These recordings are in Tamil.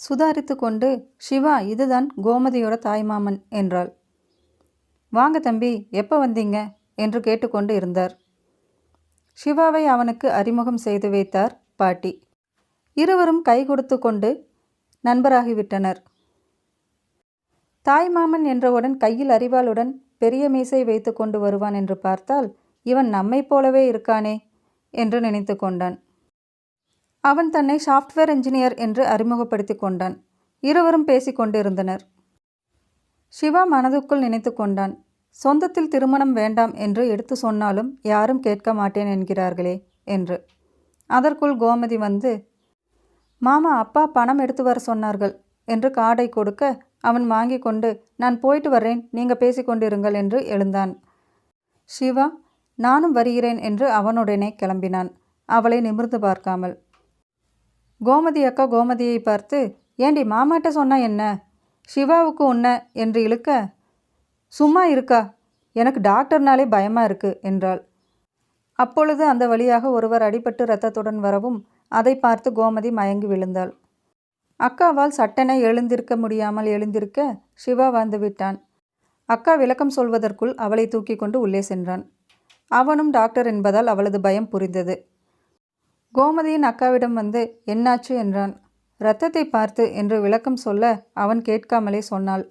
சுதாரித்து கொண்டு சிவா இதுதான் கோமதியோட தாய்மாமன் என்றாள். வாங்க தம்பி எப்போ வந்தீங்க? என்று கேட்டுக்கொண்டு இருந்தார். சிவாவை அவனுக்கு அறிமுகம் செய்து வைத்தார் பாட்டி. இருவரும் கை கொடுத்து கொண்டு நண்பராகிவிட்டனர். தாய்மாமன் என்றவுடன் கையில் அறிவாளுடன் பெரிய மீசை வைத்து கொண்டு வருவான் என்று பார்த்தால் இவன் நம்மைப் போலவே இருக்கானே என்று நினைத்து கொண்டான். அவன் தன்னை சாஃப்ட்வேர் இன்ஜினியர் என்று அறிமுகப்படுத்தி கொண்டான். இருவரும் பேசிக் கொண்டிருந்தனர். சிவா மனதுக்குள் நினைத்து கொண்டான். சொந்தத்தில் திருமணம் வேண்டாம் என்று எடுத்து சொன்னாலும் யாரும் கேட்க மாட்டேன் என்கிறார்களே என்று. அதற்குள் கோமதி வந்து மாமா அப்பா பணம் எடுத்து வர சொன்னார்கள் என்று கார்டை கொடுக்க அவன் வாங்கி கொண்டு நான் போயிட்டு வர்றேன் நீங்கள் பேசிக்கொண்டிருங்கள் என்று எழுந்தான். சிவா நானும் வருகிறேன் என்று அவனுடனே கிளம்பினான். அவளை நிமிர்ந்து பார்க்காமல். கோமதி அக்கா கோமதியை பார்த்து ஏண்டி மாமாட்ட சொன்னா என்ன? சிவாவுக்கு உன்ன? என்று இழுக்க சும்மா இருக்கா? எனக்கு டாக்டர்னாலே பயமாக இருக்கு என்றாள். அப்பொழுது அந்த வழியாக ஒருவர் அடிபட்டு ரத்தத்துடன் வரவும் அதை பார்த்து கோமதி மயங்கி விழுந்தாள். அக்காவால் சட்டென எழுந்திருக்க முடியாமல் எழுந்திருக்க சிவா வந்து விட்டான். அக்கா விளக்கம் சொல்வதற்குள் அவளை தூக்கி கொண்டு உள்ளே சென்றான். அவனும் டாக்டர் என்பதால் அவளது பயம் புரிந்தது. கோமதியின் அக்காவிடம் வந்து என்னாச்சு? என்றான். இரத்தத்தை பார்த்து என்று விளக்கம் சொல்ல அவன் கேட்காமலே சொன்னாள்.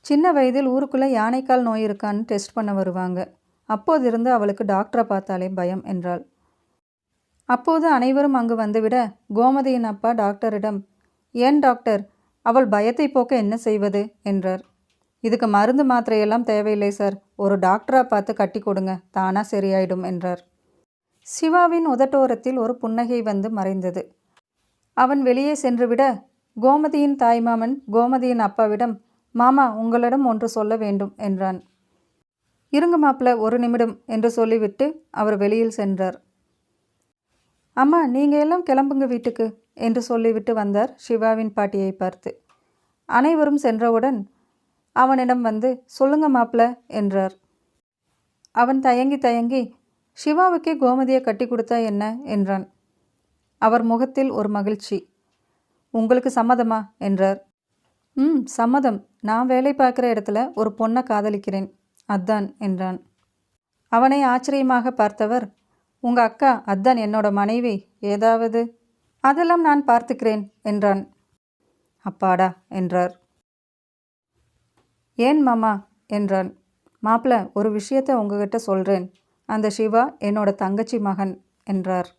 சின்ன வயதில் ஊருக்குள்ளே யானைக்கால் நோய் இருக்கான்னு டெஸ்ட் பண்ண வருவாங்க. அப்போதிருந்து அவளுக்கு டாக்டரை பார்த்தாலே பயம் என்றாள். அப்போது அனைவரும் அங்கு வந்துவிட கோமதியின் அப்பா டாக்டரிடம் ஏன் டாக்டர்? அவள் பயத்தை போக்க என்ன செய்வது? என்றார். இதுக்கு மருந்து மாத்திரையெல்லாம் தேவையில்லை சார். ஒரு டாக்டராக பார்த்து கட்டி கொடுங்க. தானா சரியாயிடும் என்றார். சிவாவின் உதட்டோரத்தில் ஒரு புன்னகை வந்து மறைந்தது. அவன் வெளியே சென்றுவிட கோமதியின் தாய்மாமன் கோமதியின் அப்பாவிடம் மாமா உங்களிடம் ஒன்று சொல்ல வேண்டும் என்றான். இருங்க மாப்பிள்ள ஒரு நிமிடம் என்று சொல்லிவிட்டு அவர் வெளியில் சென்றார். அம்மா நீங்கள் எல்லாம் கிளம்புங்க வீட்டுக்கு என்று சொல்லிவிட்டு வந்தார் சிவாவின் பாட்டியை பார்த்து. அனைவரும் சென்றவுடன் அவனிடம் வந்து சொல்லுங்க மாப்பிள்ள என்றார். அவன் தயங்கி தயங்கி சிவாவுக்கே கோமதியை கட்டி கொடுத்தா என்ன? என்றான். அவர் முகத்தில் ஒரு மகிழ்ச்சி. உங்களுக்கு சம்மதமா? என்றார். ம் சம்மதம். நான் வேலை பார்க்குற இடத்துல ஒரு பொண்ணை காதலிக்கிறேன். அதான் என்றான். அவனை ஆச்சரியமாக பார்த்தவர் உங்க அக்கா அதான் என்னோட மனைவி ஏதாவது? அதெல்லாம் நான் பார்த்துக்கிறேன் என்றான். அப்பாடா என்றார். ஏன் மாமா? என்றான். மாப்பிள்ள ஒரு விஷயத்தை உங்ககிட்ட சொல்கிறேன் அந்த சிவா என்னோட தங்கச்சி மகன் என்றார்.